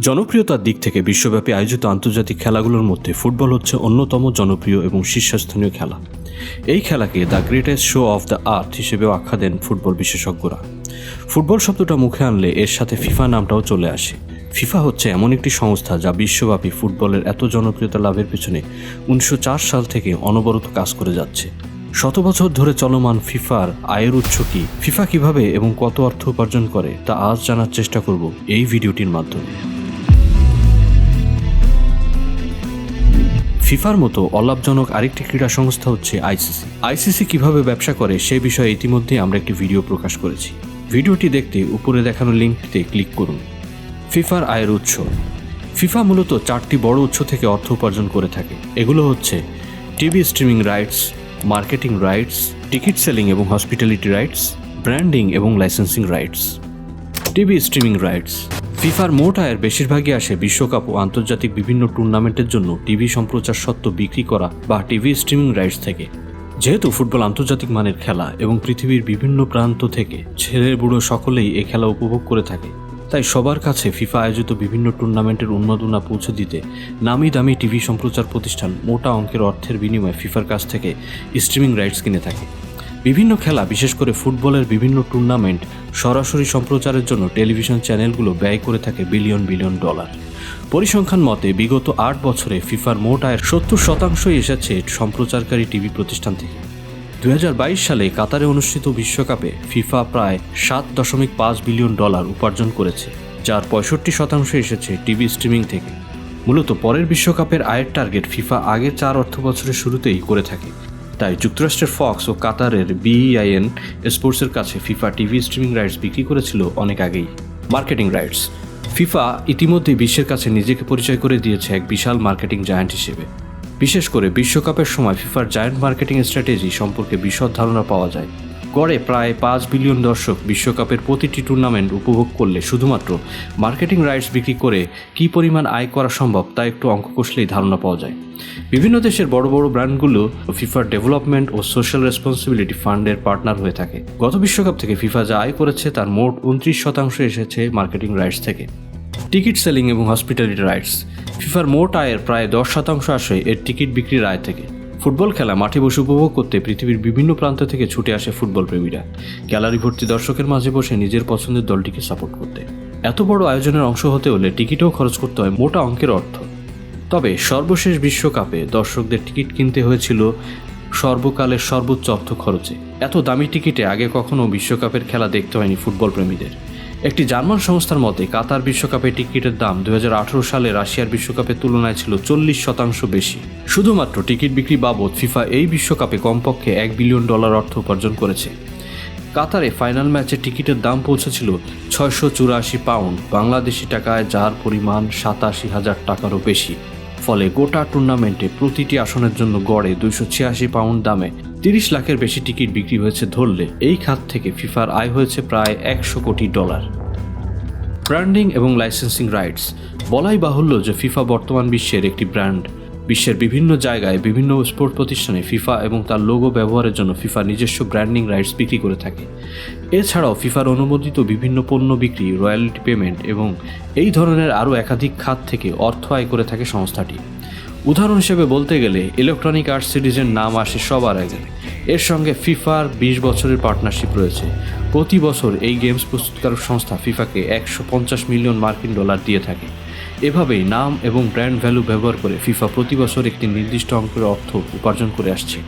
জনপ্রিয়তার দিক থেকে বিশ্বব্যাপী আয়োজিত আন্তর্জাতিক খেলাগুলোর মধ্যে ফুটবল হচ্ছে অন্যতম জনপ্রিয় এবং শীর্ষস্থানীয় খেলা। এই খেলাকে the greatest show of the earth হিসেবেও আখ্যা দেন ফুটবল বিশেষজ্ঞরা। ফুটবল শব্দটা মুখে আনলে এর সাথে ফিফা নামটাও চলে আসে। ফিফা হচ্ছে এমন একটি সংস্থা যা বিশ্বব্যাপী ফুটবলের এত জনপ্রিয়তা লাভের পেছনে উনিশশো সাল থেকে অনবরত কাজ করে যাচ্ছে। শত বছর ধরে চলমান ফিফার আয়ের উৎস কি? ফিফা কীভাবে এবং কত অর্থ উপার্জন করে তা আজ জানার চেষ্টা করব এই ভিডিওটির মাধ্যমে। ফিফার মতো অলাভজনক আরেকটি ক্রীড়া সংস্থা হচ্ছে আইসিসি। আইসিসি কীভাবে ব্যবসা করে সে বিষয়ে ইতিমধ্যে আমরা একটি ভিডিও প্রকাশ করেছি। ভিডিওটি দেখতে উপরে দেখানো লিঙ্কটিতে ক্লিক করুন। ফিফার আয়ের উৎস। ফিফা মূলত চারটি বড় উৎস থেকে অর্থ উপার্জন করে থাকে। এগুলো হচ্ছে TV streaming rights, marketing rights, ticket selling এবং হসপিটালিটি রাইটস, ব্র্যান্ডিং এবং licensing rights. TV streaming rights. ফিফার মোট আয়ের বেশিরভাগই আসে বিশ্বকাপ ও আন্তর্জাতিক বিভিন্ন টুর্নামেন্টের জন্য টিভি সম্প্রচার সত্ত্ব বিক্রি করা বা টিভি স্ট্রিমিং রাইটস থেকে। যেহেতু ফুটবল আন্তর্জাতিক মানের খেলা এবং পৃথিবীর বিভিন্ন প্রান্ত থেকে ছেলে বুড়ো সকলেই এ খেলা উপভোগ করে থাকে, তাই সবার কাছে ফিফা আয়োজিত বিভিন্ন টুর্নামেন্টের উন্মাদনা পৌঁছে দিতে নামি দামি টিভি সম্প্রচার প্রতিষ্ঠান মোটা অঙ্কের অর্থের বিনিময়ে ফিফার কাছ থেকে স্ট্রিমিং রাইটস কিনে থাকে। বিভিন্ন খেলা, বিশেষ করে ফুটবলের বিভিন্ন টুর্নামেন্ট, সরাসরি সম্প্রচারের জন্য টেলিভিশন চ্যানেলগুলো ব্যয় করে থাকে বিলিয়ন বিলিয়ন ডলার। পরিসংখ্যান মতে, বিগত আট বছরে ফিফার মোট আয়ের সত্তর শতাংশই এসেছে সম্প্রচারকারী টিভি প্রতিষ্ঠান থেকে। দু হাজার বাইশ সালে কাতারে অনুষ্ঠিত বিশ্বকাপে ফিফা প্রায় সাত দশমিক পাঁচ বিলিয়ন ডলার উপার্জন করেছে, যার পঁয়ষট্টি শতাংশ এসেছে টিভি স্ট্রিমিং থেকে। মূলত পরের বিশ্বকাপের আয়ের টার্গেট ফিফা আগের চার অর্থ বছরের শুরুতেই করে থাকে। তাই যুক্তরাষ্ট্রের ফক্স ও কাতারের বিইআইএন স্পোর্টসের কাছে ফিফা টিভি স্ট্রিমিং রাইটস বিক্রি করেছিল অনেক আগেই। Marketing rights. ফিফা ইতিমধ্যে বিশ্বের কাছে নিজেকে পরিচয় করে দিয়েছে এক বিশাল মার্কেটিং জায়ান্ট হিসেবে। বিশেষ করে বিশ্বকাপের সময় ফিফার জায়ান্ট মার্কেটিং স্ট্র্যাটেজি সম্পর্কে বিশদ ধারণা পাওয়া যায়। গড়ে প্রায় পাঁচ বিলিয়ন দর্শক বিশ্বকাপের প্রতিটি টুর্নামেন্ট উপভোগ করলে শুধুমাত্র মার্কেটিং রাইটস বিক্রি করে কী পরিমাণ আয় করা সম্ভব তা একটু অঙ্ক কষলেই ধারণা পাওয়া যায়। বিভিন্ন দেশের বড় বড় ব্র্যান্ডগুলো ফিফার ডেভেলপমেন্ট ও সোশ্যাল রেসপন্সিবিলিটি ফান্ডের পার্টনার হয়ে থাকে। গত বিশ্বকাপ থেকে ফিফা যা আয় করেছে তার মোট উনত্রিশ শতাংশ এসেছে মার্কেটিং রাইটস থেকে। টিকিট সেলিং এবং হসপিটালিটি রাইটস। ফিফার মোট আয়ের প্রায় দশ শতাংশ আসে এর টিকিট বিক্রির আয় থেকে। ফুটবল খেলা মাঠে বসে উপভোগ করতে পৃথিবীর বিভিন্ন প্রান্ত থেকে ছুটে আসে ফুটবল প্রেমীরা। গ্যালারি ভর্তি দর্শকের মাঝে বসে নিজের পছন্দের দলটিকে সাপোর্ট করতে। এত বড় আয়োজনের অংশ হতে হলে টিকিটও খরচ করতে হয় মোটা অঙ্কের অর্থ। তবে সর্বশেষ বিশ্বকাপে দর্শকদের টিকিট কিনতে হয়েছিল সর্বকালের সর্বোচ্চ অর্থ খরচে। এত দামি টিকিটে আগে কখনো বিশ্বকাপের খেলা দেখতে হয়নি ফুটবল প্রেমীদের। একটি জার্মান সংস্থার মতে, কাতার বিশ্বকাপে টিকিটের দাম দু হাজার আঠারো সালে রাশিয়ার বিশ্বকাপের তুলনায় ছিল চল্লিশ শতাংশ বেশি। শুধুমাত্র টিকিট বিক্রি বাবদ ফিফা এই বিশ্বকাপে কমপক্ষে এক বিলিয়ন ডলার অর্থ উপার্জন করেছে। কাতারে ফাইনাল ম্যাচে টিকিটের দাম পৌঁছেছিল ছয়শো চুরাশি পাউন্ড, বাংলাদেশি টাকায় যার পরিমাণ সাতাশি হাজার টাকারও বেশি। ফলে গোটা টুর্নামেন্টে প্রতিটি আসনের জন্য গড়ে দুইশো ছিয়াশি পাউন্ড দামে তিরিশ লাখের বেশি টিকিট বিক্রি হয়েছে ধরলে এই খাত থেকে ফিফার আয় হয়েছে প্রায় একশো কোটি ডলার। ব্র্যান্ডিং এবং লাইসেন্সিং রাইটস। বলাই বাহুল্য যে ফিফা বর্তমান বিশ্বের একটি ব্র্যান্ড। বিশ্বের বিভিন্ন জায়গায় বিভিন্ন স্পোর্ট প্রতিষ্ঠানে ফিফা এবং তার লোগো ব্যবহারের জন্য ফিফা নিজস্ব ব্র্যান্ডিং রাইটস বিক্রি করে থাকে। এছাড়াও ফিফার অনুমোদিত বিভিন্ন পণ্য বিক্রি, রয়্যালিটি পেমেন্ট এবং এই ধরনের আরও একাধিক খাত থেকে অর্থ আয় করে থাকে সংস্থাটি। উদাহরণ হিসেবে বলতে গেলে ইলেকট্রনিক আর্ট সিরিজের নাম আসে সবার আগে। এর সঙ্গে ফিফার বিশ বছরের পার্টনারশিপ রয়েছে। প্রতি বছর এই গেমস প্রস্তুতকারক সংস্থা ফিফাকে একশো পঞ্চাশ মিলিয়ন মার্কিন ডলার দিয়ে থাকে। এভাবেই নাম এবং ব্র্যান্ড ভ্যালু ব্যবহার করে ফিফা প্রতি বছর একটি নির্দিষ্ট অঙ্কের অর্থ উপার্জন করে আসছে।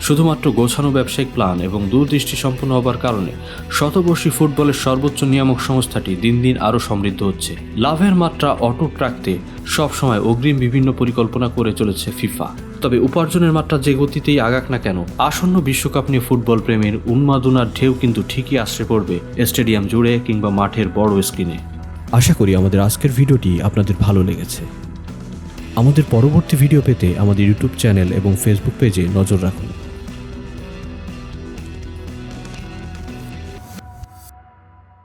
শুধুমাত্র গোছানো ব্যবসায়িক প্ল্যান এবং দূরদৃষ্টি সম্পন্ন হবার কারণে শতবর্ষী ফুটবলের সর্বোচ্চ নিয়ামক সংস্থাটি দিন দিন আরও সমৃদ্ধ হচ্ছে। লাভের মাত্রা অটুট রাখতে সবসময় অগ্রিম বিভিন্ন পরিকল্পনা করে চলেছে ফিফা। তবে উপার্জনের মাত্রা যে গতিতেই আগাক না কেন, আসন্ন বিশ্বকাপ নিয়ে ফুটবল প্রেমের উন্মাদনার ঢেউ কিন্তু ঠিকই আশ্রে পড়বে স্টেডিয়াম জুড়ে কিংবা মাঠের বড় স্ক্রিনে। আশা করি আমাদের আজকের ভিডিওটি আপনাদের ভালো লেগেছে। আমাদের পরবর্তী ভিডিও পেতে আমাদের ইউটিউব চ্যানেল এবং ফেসবুক পেজে নজর রাখুন।